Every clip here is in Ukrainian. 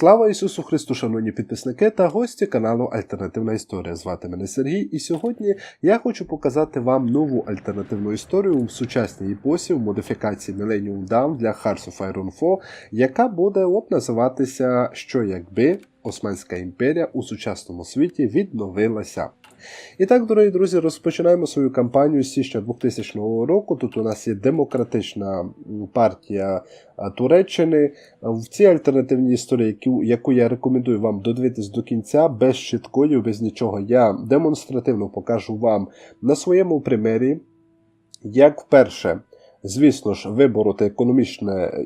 Слава Ісусу Христу, шановні підписники та гості каналу Альтернативна Історія. Звати мене Сергій, і сьогодні я хочу показати вам нову альтернативну історію в сучасній епосі в модифікації Millennium Dawn для Hearts of Iron 4, яка буде от називатися Що якби Османська імперія у сучасному світі відновилася. І так, дорогі друзі, розпочинаємо свою кампанію з січня 2000 року. Тут у нас є демократична партія Туреччини. В цій альтернативній історії, яку, я рекомендую вам додивитись до кінця, без щиткою, без нічого, я демонстративно покажу вам на своєму примері, як вперше. Звісно ж, вибороти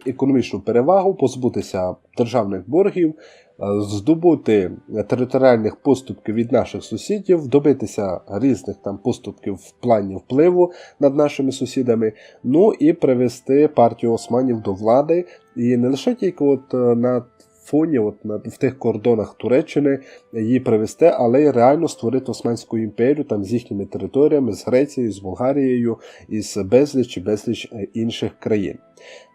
економічну перевагу, позбутися державних боргів, здобути територіальних поступків від наших сусідів, добитися різних там поступків в плані впливу над нашими сусідами, ну і привести партію османів до влади. І не лише тільки от е, на фоні, от на, в тих кордонах Туреччини її привести, але й реально створити Османську імперію там з їхніми територіями, з Грецією, з Болгарією і з безліч безліч е, інших країн.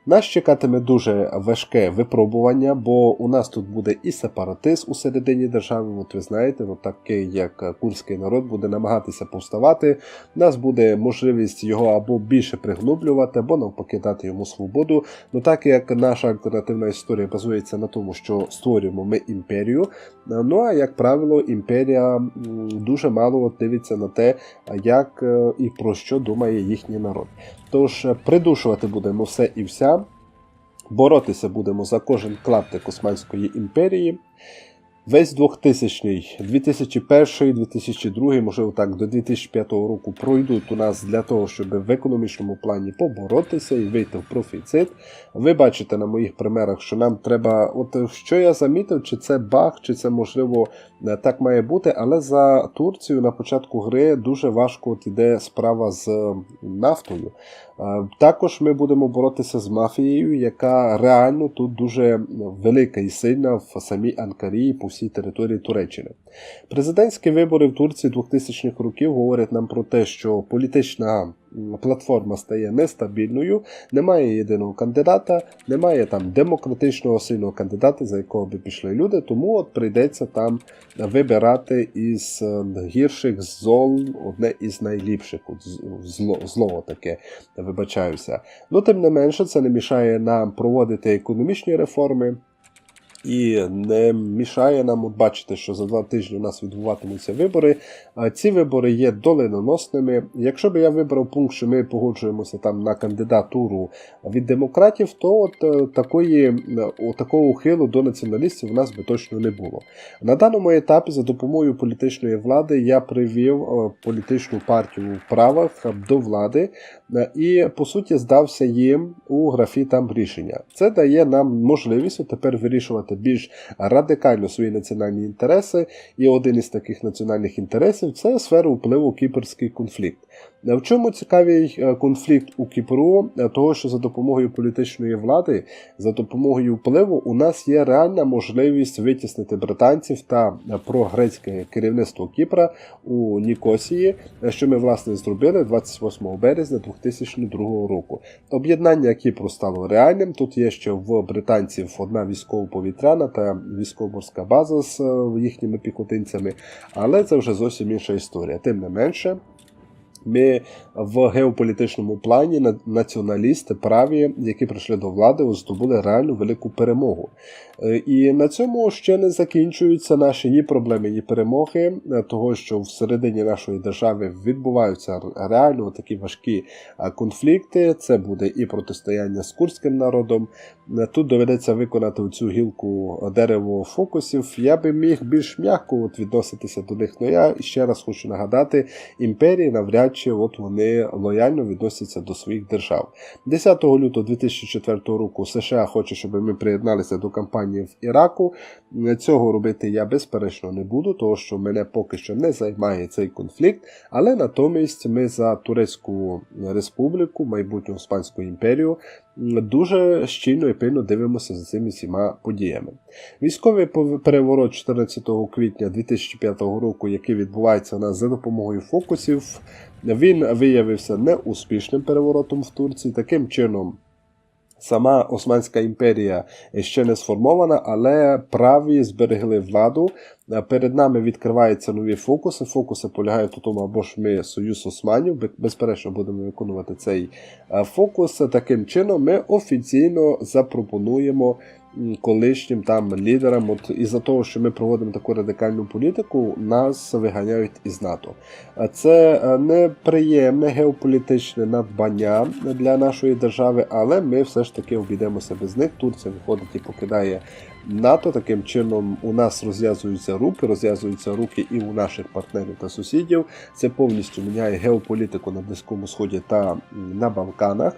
Нас чекатиме дуже важке випробування, бо у нас тут буде і сепаратизм у середині держави. От ви знаєте, от такий як курський народ буде намагатися повставати. У нас буде можливість його або більше приглублювати, або навпаки дати йому свободу. Ну так як наша альтернативна історія базується на тому, що створюємо ми імперію. Ну а як правило, імперія дуже мало дивиться на те, як е, і про що думає їхній народ. Тож е, придушувати будемо все і вся, боротися будемо за кожен клаптик Османської імперії. Весь 2000-й, 2001, 2002, можливо так, до 2005 року пройдуть у нас для того, щоб в економічному плані поборотися і вийти в профіцит. Ви бачите на моїх примерах, що нам треба, от що я замітив, чи це баг, чи це можливо е, так має бути, але за Турцію на початку гри дуже важко от іде справа з нафтою. Е, Також ми будемо боротися з мафією, яка реально тут дуже велика і сильна в самій Анкарі і по всій території Туреччини. Президентські вибори в Турції 2000-х років говорять нам про те, що політична платформа стає нестабільною, немає єдиного кандидата, немає там демократичного сильного кандидата, за якого би пішли люди, тому от прийдеться там вибирати із е, гірших зол одне із найліпших. От зло, зло таке, вибачаюся. Ну, тим не менше, це не мішає нам проводити економічні реформи. І не мішає нам от бачити, що за два тижні у нас відбуватимуться вибори. Ці вибори є доленоносними. Якщо б я вибрав пункт, що ми погоджуємося там на кандидатуру від демократів, то от е, такої е, о, такого ухилу до націоналістів у нас би точно не було. На даному етапі за допомогою політичної влади я привів е, політичну партію в правах до влади і по суті здався їм у графі там рішення. Це дає нам можливість тепер вирішувати більш радикально свої національні інтереси. І один із таких національних інтересів це сфера впливу кіперський конфлікт. Е, В чому цікавий е, конфлікт у Кіпру? Е, Того, що за допомогою політичної влади, за допомогою впливу, у нас є реальна можливість витіснити британців та прогрецьке керівництво Кіпра у Нікосії, що ми власне зробили 28 березня 2002 року. Об'єднання Кіпру стало реальним. Тут є ще в британців одна військово-повітряна та військово-морська база з їхніми піхотинцями, але це вже зовсім інша історія. Тим не менше. Ми в геополітичному плані націоналісти праві, які прийшли до влади, здобули реальну велику перемогу. Е, І на цьому ще не закінчуються наші ні проблеми, ні перемоги, е, того що всередині нашої держави відбуваються реально такі важкі е, конфлікти. Це буде і протистояння з курським народом. Тут доведеться виконати цю гілку дерево фокусів. Я би міг більш м'яко відноситися до них. але я ще раз хочу нагадати, імперії навряд чи от вони лояльно відносяться до своїх держав. 10 лютого 2004 року США хоче, щоб ми приєдналися до кампанії в Іраку. Цього робити я безперечно не буду, тому що мене поки що не займає цей конфлікт. Але натомість ми за Турецьку республіку, майбутню Османську імперію, дуже щільно і пильно дивимося за цими всіма подіями. Військовий переворот 14 квітня 2005 року, який відбувається у нас за допомогою фокусів, він виявився неуспішним переворотом в Турції. Таким чином, Сама Османська імперія ще не сформована, але праві зберегли владу. Перед нами відкриваються нові фокуси. Фокуси полягають у тому, або ж ми союз Османів. Безперечно, будемо виконувати цей е, фокус. Таким чином, ми офіційно запропонуємо колишнім там лідерам. От із-за того, що ми проводимо таку радикальну політику, нас виганяють із НАТО. Це е, неприємне геополітичне надбання для нашої держави, але ми все ж таки обійдемося без них. Турція виходить і покидає НАТО. Таким чином у нас розв'язуються руки, розв'язуються руки і у наших партнерів та сусідів. Це повністю міняє геополітику на Близькому Сході та на Балканах.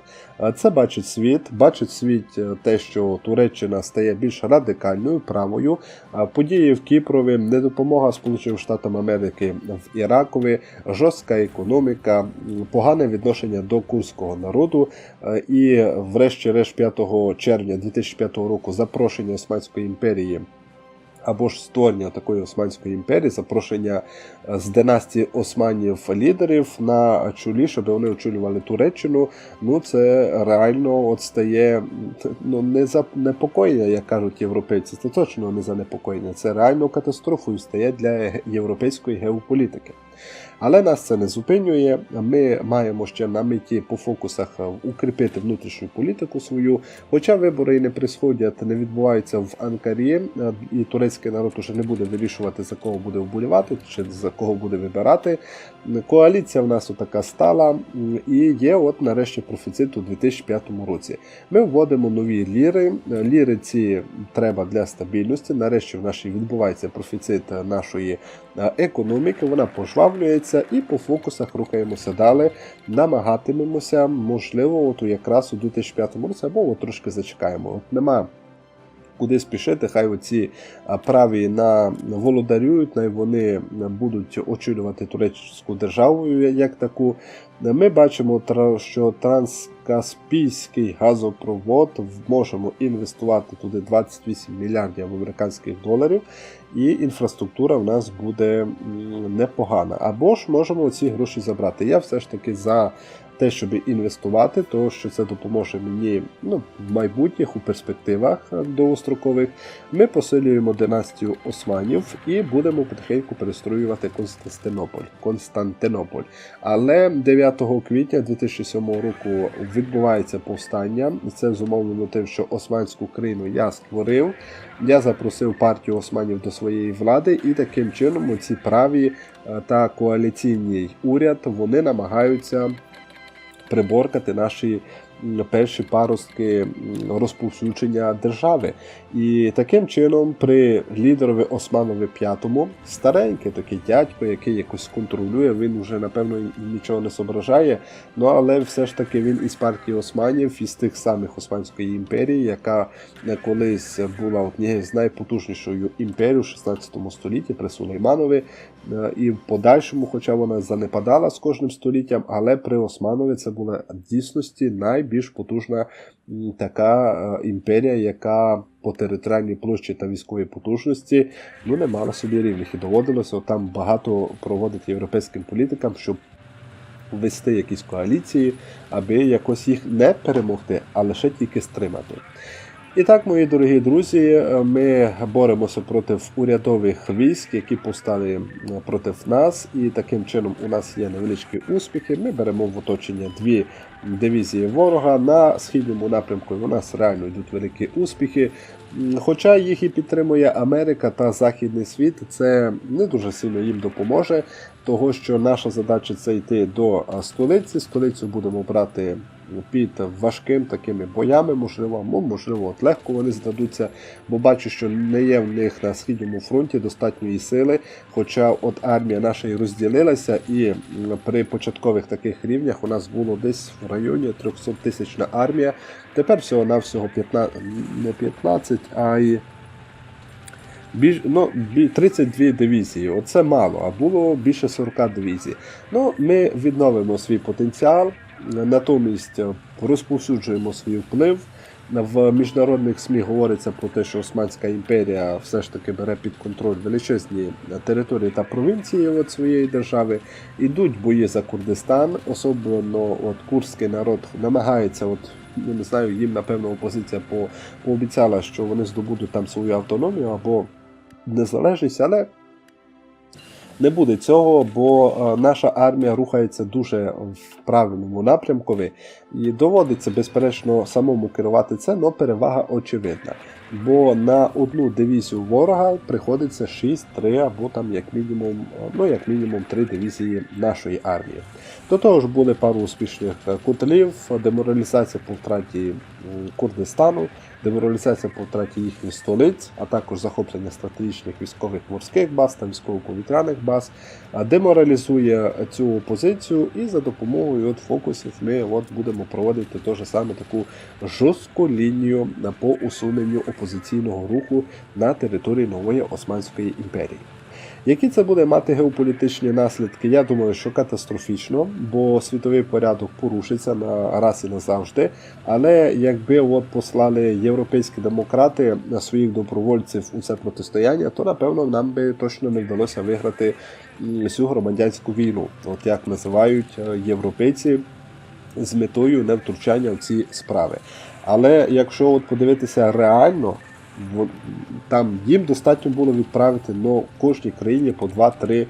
Це бачить світ. Бачить світ е, те, що Туреччина стає більш радикальною правою. Події в Кіпрові, недопомога Сполученим Штатам Америки в Іракові, жорстка економіка, погане відношення до курського народу. е, І, врешті-решт, 5 червня 2005 року запрошення Османської імперії. Або ж створення такої Османської імперії, запрошення е, з династії Османів лідерів на чолі, щоб вони очолювали Туреччину. Ну це реально от стає ну, не занепокоєння, як кажуть європейці. Це точно не занепокоєння. Це реально катастрофою стає для європейської геополітики. Але нас це не зупинює. Ми маємо ще на меті по фокусах укріпити внутрішню політику свою. Хоча вибори і не присходять, не відбуваються в Анкарі, і турецький народ уже не буде вирішувати, за кого буде вболівати чи за кого буде вибирати. Коаліція в нас отака стала, і є от нарешті профіцит у 2005 році. Ми вводимо нові ліри. Ліри ці треба для стабільності. Нарешті в нашій відбувається профіцит нашої економіки. Вона пожвавлюється і по фокусах рухаємося далі. Намагатимемося, можливо, от якраз у 2005 році або от трошки зачекаємо. От нема куди спішити, хай оці праві на володарюють, най вони будуть очолювати турецьку державу як таку. Ми бачимо, що транскаспійський газопровод можемо інвестувати туди 28 мільярдів американських доларів, і інфраструктура в нас буде непогана. Або ж можемо ці гроші забрати. Я все ж таки за те, щоб інвестувати, тому що це допоможе мені ну, в майбутніх у перспективах е, довгострокових. Ми посилюємо династію Османів і будемо потихеньку перестроювати Константинополь. Константинополь. Але 9 квітня 2007 року відбувається повстання. Це зумовлено тим, що Османську країну я створив. Я запросив партію османів до своєї влади, і таким чином ці праві е, та коаліційний уряд вони намагаються приборкати наші перші паростки розповсюдження держави. І таким чином, при лідерові Османові п'ятому, старенький такий дядько, який якось контролює, він вже напевно нічого не зображає. Ну але все ж таки він із партії Османів, із тих самих Османської імперії, яка е, колись була однією з найпотужнішою імперій у 16 столітті при Сулейманові. Е, І в подальшому, хоча вона занепадала з кожним століттям, але при Османові це була в дійсності найбільш потужна така е, імперія, яка по територіальній площі та військовій потужності ну, не мала собі рівних. І доводилося там багато проводити європейським політикам, щоб ввести якісь коаліції, аби якось їх не перемогти, а лише тільки стримати. І так, мої дорогі друзі, ми боремося проти урядових військ, які повстали е, проти нас, і таким чином у нас є невеличкі успіхи. Ми беремо в оточення дві дивізії ворога. На східному напрямку у нас реально йдуть великі успіхи. Хоча їх і підтримує Америка та Західний світ, це не дуже сильно їм допоможе, того що наша задача це йти до столиці. Столицю будемо брати під важким такими боями, можливо, ну, можливо, от легко вони здадуться, бо бачу, що не є в них на східному фронті достатньої сили. Хоча от армія наша і розділилася, і при початкових таких рівнях у нас було десь в районі 300 тисячна армія. Тепер всього навсього 15, не 15, а й більш, ну, 32 дивізії. Оце мало, а було більше 40 дивізій. Ну, ми відновимо свій потенціал, натомість е, розповсюджуємо свій вплив. в міжнародних СМІ говориться про те, що Османська імперія все ж таки бере під контроль величезні території та провінції от своєї держави. Ідуть бої за Курдистан, особливо от курський народ намагається, от ну не знаю, їм напевно опозиція по, пообіцяла, що вони здобудуть там свою автономію або незалежність, але не буде цього, бо е, наша армія рухається дуже в правильному напрямкові і доводиться безперечно самому керувати це, але перевага очевидна. Бо на одну дивізію ворога приходиться 6-3 або там як мінімум, ну як мінімум 3 дивізії нашої армії. До того ж були пару успішних котлів, деморалізація по втраті Курдистану, деморалізація по втраті їхніх столиць, а також захоплення стратегічних військових морських баз та військово-повітряних баз, деморалізує цю опозицію, і за допомогою от фокусів ми от будемо проводити теж саме таку жорстку лінію по усуненню опозиційного руху на території нової Османської імперії. Які це буде мати геополітичні наслідки? Я думаю, що катастрофічно, бо світовий порядок порушиться на раз і назавжди. Але якби от послали європейські демократи своїх добровольців у це протистояння, то напевно нам би точно не вдалося виграти цю громадянську війну, от як називають е, європейці з метою невтручання в ці справи. Але якщо от подивитися реально, там їм достатньо було відправити ну, кожній країні по 2-3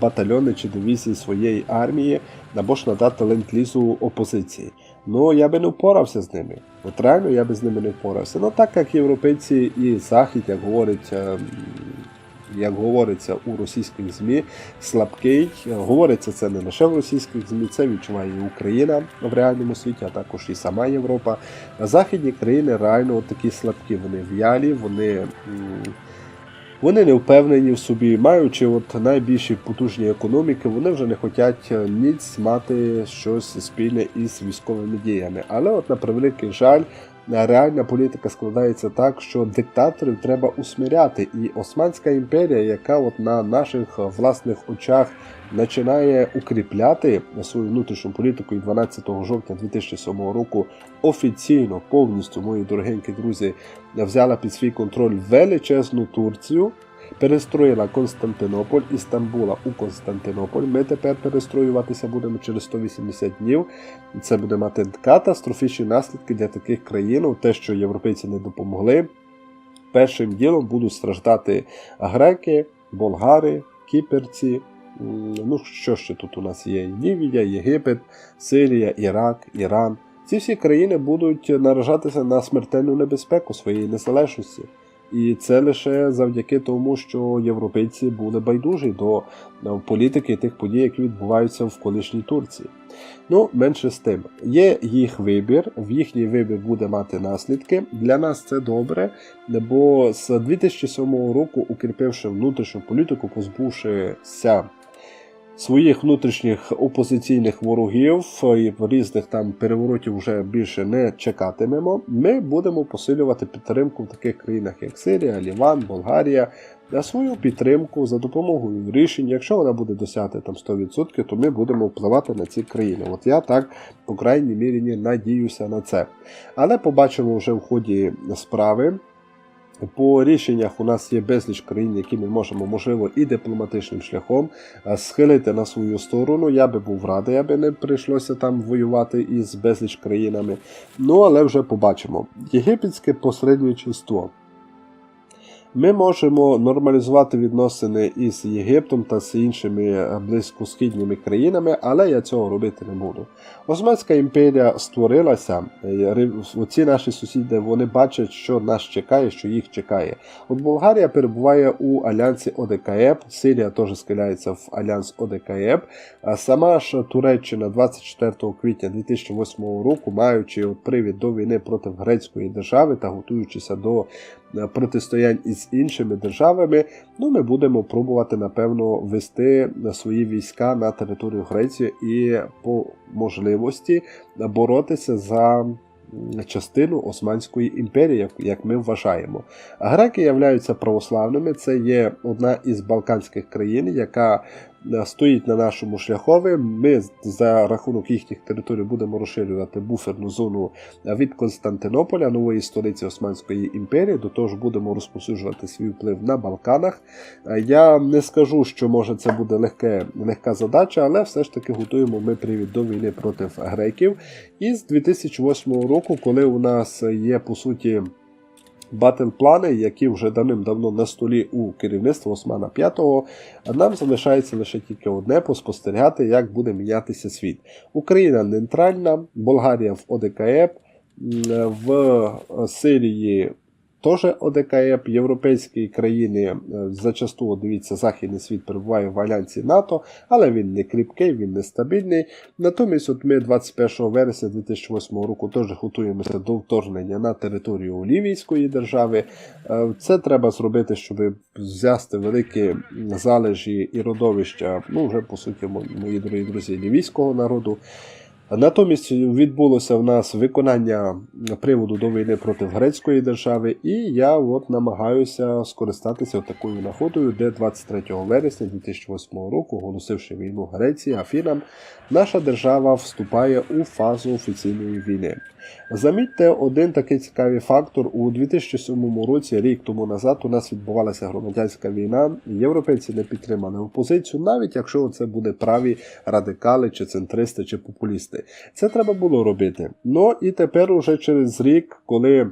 батальйони чи дивізії своєї армії, або ж надати ленд-лізу опозиції. Ну я би не впорався з ними. От реально я би з ними не впорався. Ну так як європейці і Захід, як говорить. Як говориться у російських ЗМІ, слабкий. Говориться це не лише в російських ЗМІ, це відчуває і Україна в реальному світі, а також і сама Європа. Західні країни реально такі слабкі. Вони в'ялі, вони, вони не впевнені в собі, маючи от найбільші потужні економіки, вони вже не хочуть ніц мати щось спільне із військовими діями. Але, от на превеликий жаль, реальна політика складається так, що диктаторів треба усміряти. І Османська імперія, яка от на наших власних очах починає укріпляти свою внутрішню політику і 12 жовтня 2007 року офіційно повністю, мої дорогенькі друзі, взяла під свій контроль величезну Турцію. Перестроїла Константинополь із Стамбула у Константинополь. Ми тепер перестроюватися будемо через 180 днів. Це буде мати катастрофічні наслідки для таких країн. Те, що європейці не допомогли. Першим ділом будуть страждати греки, болгари, кіперці. Ну, що ще тут у нас є? Лівія, Єгипет, Сирія, Ірак, Іран. Ці всі країни будуть наражатися на смертельну небезпеку своєї незалежності. І це лише завдяки тому, що європейці були байдужі до е, політики тих подій, які відбуваються в колишній Турції. Ну, менше з тим, є їх вибір, в їхній вибір буде мати наслідки. Для нас це добре, бо з 2007 року, укріпивши внутрішню політику, позбувшися своїх внутрішніх опозиційних ворогів і різних там переворотів вже більше не чекатимемо. Ми будемо посилювати підтримку в таких країнах, як Сирія, Ліван, Болгарія. На свою підтримку за допомогою рішень, якщо вона буде досягти там 100%, то ми будемо впливати на ці країни. От я так, по крайній мірі, надіюся на це. Але побачимо вже в ході справи. По рішеннях у нас є безліч країн, які ми можемо, можливо, і дипломатичним шляхом е, схилити на свою сторону. Я би був радий, аби не прийшлося там воювати із безліч країнами. Ну, але вже побачимо. Єгипетське посередничество. Ми можемо нормалізувати відносини із Єгиптом та з іншими е, близькосхідніми країнами, але я цього робити не буду. Османська імперія створилася. е, Оці наші сусіди вони бачать, що нас чекає, що їх чекає. От Болгарія перебуває у альянсі ОДКЕП, Сирія теж схиляється в альянс ОДКЕП. А сама ж Туреччина 24 квітня 2008 року, маючи от привід до війни проти грецької держави та готуючися до протистоянь із іншими державами, ну ми будемо пробувати напевно вести свої війська на територію Греції і по можливості боротися за частину Османської імперії, як- ми вважаємо. Греки являються православними. Це є одна із балканських країн, яка е, стоїть на нашому шляхові. Ми за рахунок їхніх територій будемо розширювати буферну зону від Константинополя, нової столиці Османської імперії. До того ж будемо розповсюджувати свій вплив на Балканах. Е, Я не скажу, що може це буде легке, легка задача, але все ж таки готуємо ми привід до війни проти греків. І з 2008 року, коли у нас є по суті. Батл-плани, які вже давним-давно на столі у керівництва Османа V, нам залишається лише тільки одне поспостерігати, як буде мінятися світ. Україна нейтральна, Болгарія в ОДКЕП, в Сирії теж ОДКЕП, європейські країни е, зачасту, дивіться, Західний світ перебуває в альянсі НАТО, але він не кріпкий, він не стабільний. Натомість, от ми 21 вересня 2008 року теж готуємося до вторгнення на територію Лівійської держави. Е, Це треба зробити, щоб взяти великі залежі і родовища, ну вже по суті, мої дорогі друзі, лівійського народу. Натомість відбулося в нас виконання приводу до війни проти грецької держави, і я от намагаюся скористатися такою нагодою, де 23 вересня 2008 року, оголосивши війну Греції, Афінам, наша держава вступає у фазу офіційної війни. Замітьте один такий цікавий фактор. У 2007 році, рік тому назад, у нас відбувалася громадянська війна. Європейці не підтримали опозицію, навіть якщо це буде праві радикали, чи центристи, чи популісти. Це треба було робити. Ну і тепер, уже через рік, коли.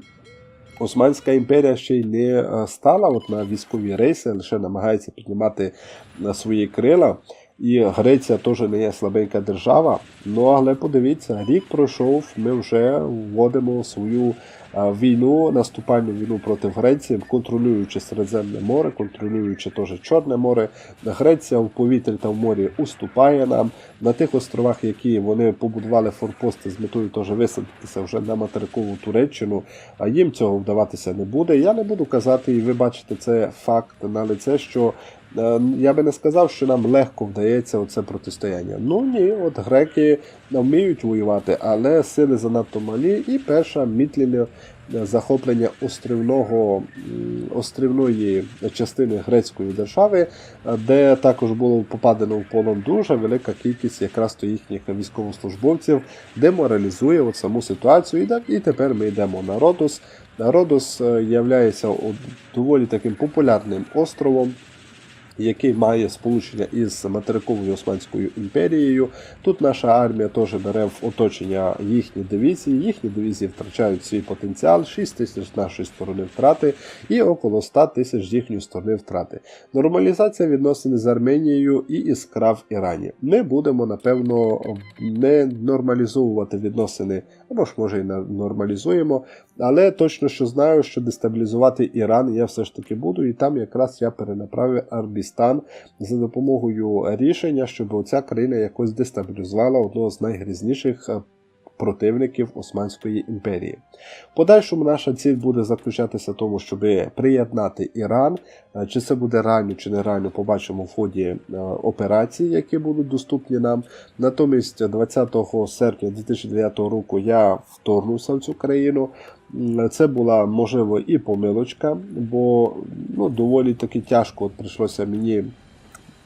Османська імперія ще й не е, стала от на військові рейси, лише намагається піднімати на свої крила. І Греція теж не є слабенька держава. Ну але подивіться, рік пройшов, ми вже вводимо свою війну, наступальну війну проти Греції, контролюючи Середземне море, контролюючи теж Чорне море. Греція в повітрі та в морі уступає нам. На тих островах, які вони побудували форпости з метою теж висадитися вже на материкову Туреччину, а їм цього вдаватися не буде. Я не буду казати, і ви бачите це факт на лице, що Е, Я би не сказав, що нам легко вдається оце протистояння. Ну ні, от греки вміють воювати, але сили занадто малі. І перша мітліне захоплення острівного, острівної частини грецької держави, е, де також було попадено в полон дуже велика кількість якраз то їхніх військовослужбовців, деморалізує от саму ситуацію. І, тепер ми йдемо на Родос. Родос е, являється доволі таким популярним островом який має сполучення із материковою Османською імперією. Тут наша армія теж бере в оточення їхні дивізії. Їхні дивізії втрачають свій потенціал, 6 тисяч з нашої сторони втрати і около 100 тисяч з їхньої сторони втрати. Нормалізація відносин з Арменією і іскра в Ірані. Ми будемо, напевно, не нормалізовувати відносини, або ж може і нормалізуємо, але точно що знаю, що дестабілізувати Іран я все ж таки буду, і там якраз я перенаправив Арбістан за допомогою рішення, щоб оця країна якось дестабілізувала одного з найгрізніших е, противників Османської імперії. Подальшому наша ціль буде заключатися в тому, щоб приєднати Іран. Е, Чи це буде реально, чи не реально, побачимо в ході е, операцій, які будуть доступні нам. Натомість, 20 серпня 2009 року я вторгнувся в цю країну. Це була можливо і помилочка, бо ну, доволі таки тяжко от прийшлося мені.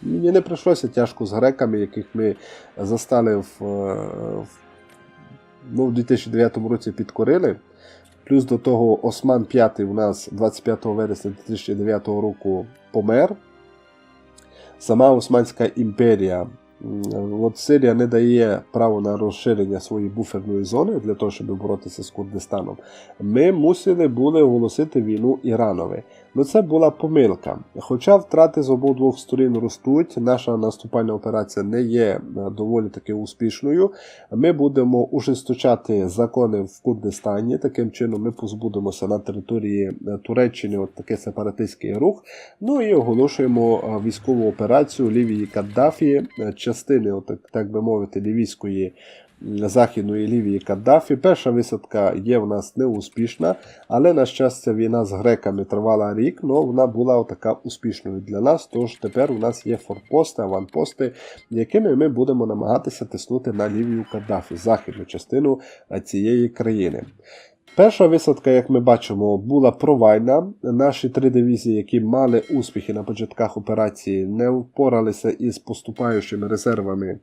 Мені не прийшлося тяжко з греками, яких ми застали в, е, в, ну, в 2009 році підкорили. Плюс до того Осман V у нас 25 вересня 2009 року помер. Сама Османська імперія. От Сирія не дає право на розширення своєї буферної зони для того, щоб боротися з Курдистаном. Ми мусили були оголосити війну Іранові. Ну це була помилка. Хоча втрати з обох сторін ростуть, наша наступальна операція не є е, доволі таки успішною. Ми будемо ужесточати закони в Курдистані. Таким чином, ми позбудемося на території е, Туреччини от такий сепаратистський рух. Ну і оголошуємо е, військову операцію Лівії Каддафі, частини, от, так би мовити, лівійської. Західної Лівії Каддафі. Перша висадка є в нас неуспішна, але, на щастя, війна з греками тривала рік, але вона була така успішною для нас. Тож тепер у нас є форпости, аванпости, якими ми будемо намагатися тиснути на Лівію Каддафі, західну частину цієї країни. Перша висадка, як ми бачимо, була провальна. Наші три дивізії, які мали успіхи на початках операції, не впоралися із поступаючими резервами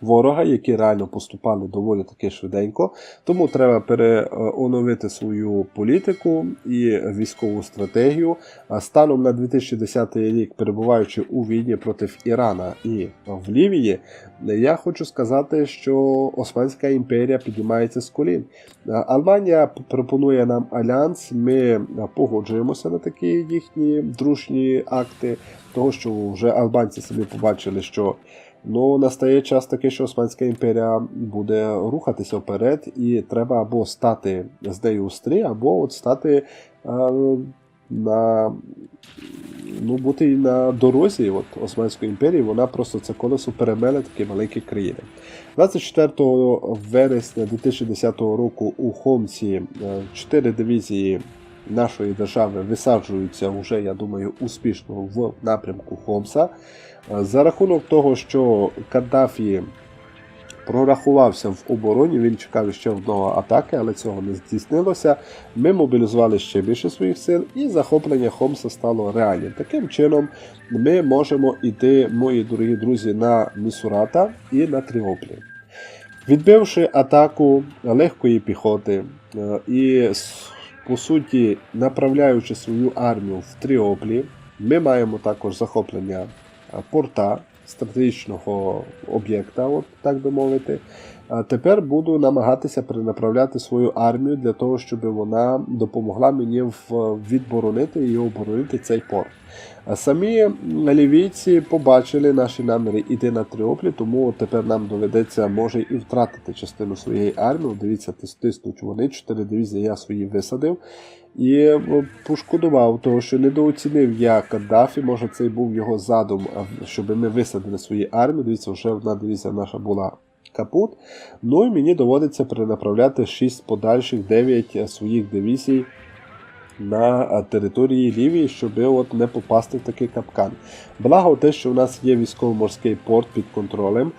ворога, які реально поступали доволі таки швиденько. Тому треба переоновити свою політику і військову стратегію. Станом на 2010 рік, перебуваючи у війні проти Ірана і в Лівії, я хочу сказати, що Османська імперія піднімається з колін. Албанія пропонує нам альянс. Ми погоджуємося на такі їхні дружні акти, того що вже албанці собі побачили, що Ну, настає час такий, що Османська імперія буде рухатися вперед, і треба або стати з нею у стрій, або от стати е, на ну, бути на дорозі от, Османської імперії, вона просто це колесо перемеле такі маленькі країни. 24 вересня 2010 року у Хомсі 4 дивізії нашої держави висаджуються вже, я думаю, успішно в напрямку Хомса. За рахунок того, що Каддафі прорахувався в обороні, він чекав ще одного атаки, але цього не здійснилося. Ми мобілізували ще більше своїх сил, і захоплення Хомса стало реальним. Таким чином, ми можемо йти, мої дорогі друзі, на Місурата і на Тріоплі. Відбивши атаку легкої піхоти е, і, по суті, направляючи свою армію в Тріоплі, ми маємо також захоплення порта стратегічного об'єкта, от так би мовити. Тепер буду намагатися перенаправляти свою армію для того, щоб вона допомогла мені відборонити і оборонити цей порт. Самі лівійці побачили наші наміри йти на Тріоплі, тому тепер нам доведеться може і втратити частину своєї армії. Дивіться, тиснуть вони, 4 дивізії я свої висадив. І пошкодував того, що недооцінив я Каддафі, може це і був його задум, щоб ми висадили свої армії. Дивіться, вже одна дивізія наша була капут. Ну і мені доводиться перенаправляти 6 подальших 9 своїх дивізій на території Лівії, щоб от не попасти в такий капкан. Благо те, що у нас є військово-морський порт під контролем,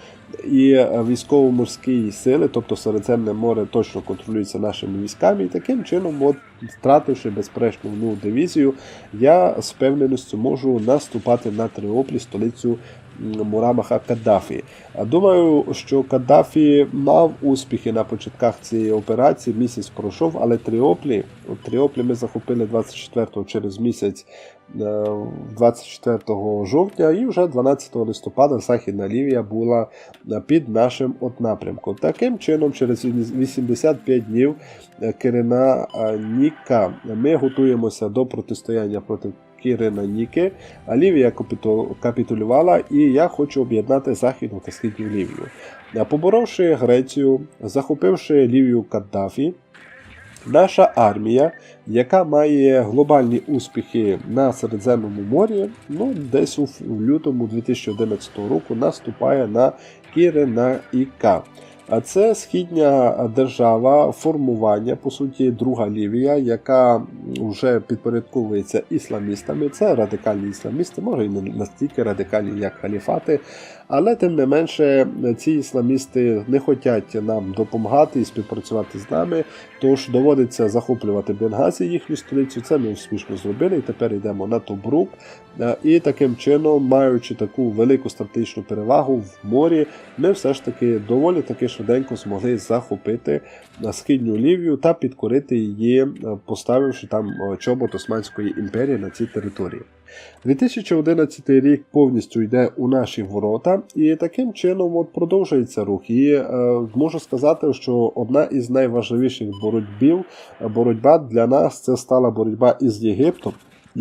і військово-морські сили, тобто Середземне море, точно контролюється нашими військами, і таким чином, от, втративши безперечно одну дивізію, я з певненістю можу наступати на Триоплі, столицю Мурамаха Каддафі. Думаю, що Каддафі мав успіхи на початках цієї операції. Місяць пройшов, але Тріоплі, Тріоплі ми захопили 24-го через місяць 24 е, жовтня, і вже 12 листопада Західна Лівія була під нашим от напрямком. Таким чином, через 85 днів е, Кирина е, Ніка ми готуємося до протистояння проти Кірина Ніки, а Лівія капітулювала, і я хочу об'єднати Західну та Східну Лівію. Поборовши Грецію, захопивши Лівію Каддафі, наша армія, яка має глобальні успіхи на Середземному морі, ну, десь у лютому 2011 року наступає на Кірина Іка. Це східня держава формування, по суті, друга Лівія, яка вже підпорядковується ісламістами. Це радикальні ісламісти, може і не настільки радикальні, як халіфати. Але тим не менше, ці ісламісти не хочуть нам допомагати і співпрацювати з нами. Тож доводиться захоплювати Бенгазі, їхню столицю. Це ми успішно зробили. І тепер йдемо на Тобрук. І таким чином, маючи таку велику стратегічну перевагу в морі, ми все ж таки доволі таки швиденько змогли захопити східню Лівію та підкорити її, поставивши там чобот Османської імперії на цій території. 2011 рік повністю йде у наші ворота, і таким чином от продовжується рух. І е, можу сказати, що одна із найважливіших боротьбів, боротьба для нас це стала боротьба із Єгиптом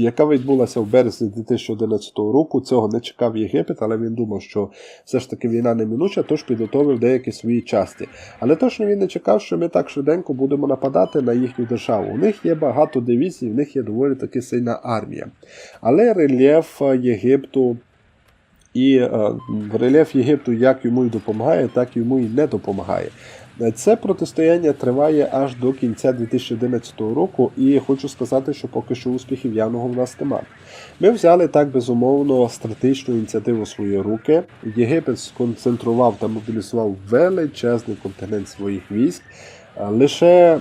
яка відбулася в березні 2011 року. Цього не чекав Єгипет, але він думав, що все ж таки війна неминуча, тож підготовив деякі свої часті. Але точно він не чекав, що ми так швиденько будемо нападати на їхню державу. У них є багато дивізій, в них є доволі таки сильна армія. Але рельєф Єгипту. І е, рельєф Єгипту як йому й допомагає, так йому і не допомагає. Це протистояння триває аж до кінця 2011 року, і хочу сказати, що поки що успіхів явного в нас немає. Ми взяли так безумовно стратегічну ініціативу в свої руки. Єгипет сконцентрував та мобілізував величезний континент своїх військ. Лише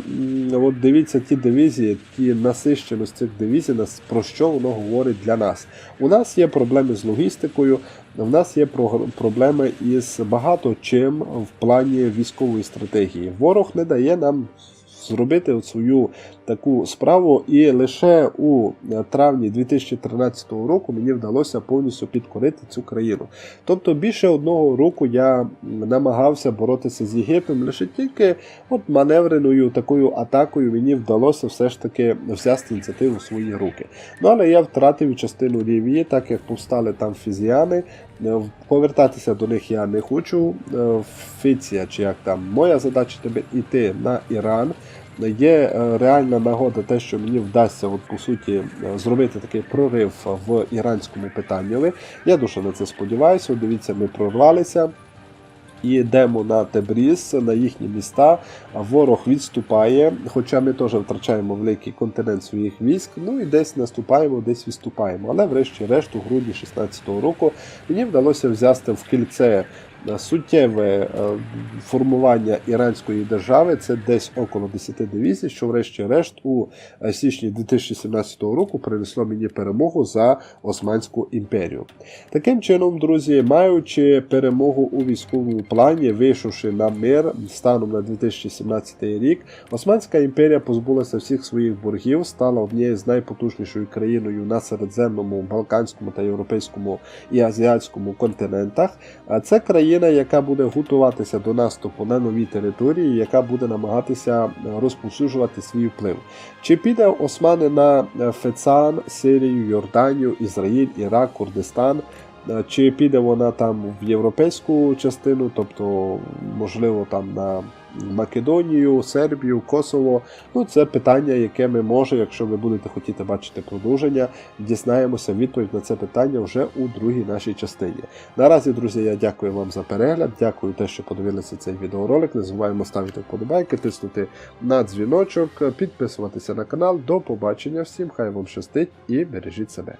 от дивіться ті дивізії, ті насищеність цих дивізій, про що воно говорить для нас. У нас є проблеми з логістикою, в нас є проблеми із багато чим в плані військової стратегії. Ворог не дає нам зробити от свою таку справу, і лише у е, травні 2013 року мені вдалося повністю підкорити цю країну. Тобто більше одного року я намагався боротися з Єгиптом, лише тільки от маневреною такою атакою мені вдалося все ж таки взяти ініціативу в свої руки. Ну але я втратив частину Лівії, так як повстали там фізіани. Е, Повертатися до них я не хочу. Е, Фіція, чи як там, моя задача тебе йти на Іран. Є е, реальна нагода, те, що мені вдасться, от, по суті, зробити такий прорив в іранському питанні. Я дуже на це сподіваюся. Дивіться, ми прорвалися. І йдемо на Тебріз, на їхні міста. Ворог відступає, хоча ми теж втрачаємо великий континент своїх військ. Ну і десь наступаємо, десь відступаємо. Але врешті-решт, у грудні 16-го року мені вдалося взяти в кільце суттєве е, формування іранської держави. Це десь около 10 дивізій, що врешті-решт у е, січні 2017 року принесло мені перемогу за Османську імперію. Таким чином, друзі, маючи перемогу у військовому плані, вийшовши на мир станом на 2017 рік, Османська імперія позбулася всіх своїх боргів, стала однією з найпотужнішою країною на Середземному, Балканському та Європейському і Азіатському континентах. Це країна, яка буде готуватися до наступу на нові території, яка буде намагатися розповсюджувати свій вплив. Чи піде Османи на е, Фецан, Сирію, Йорданію, Ізраїль, Ірак, Курдистан? Е, Чи піде вона там в європейську частину, тобто, можливо, там на Македонію, Сербію, Косово? Ну, це питання, яке ми може, якщо ви будете хотіти бачити продовження, дізнаємося відповідь на це питання вже у другій нашій частині. Наразі, друзі, я дякую вам за перегляд. Дякую те, що подивилися цей відеоролик. Не забуваємо ставити вподобайки, тиснути на дзвіночок, підписуватися на канал. До побачення всім, хай вам щастить і бережіть себе.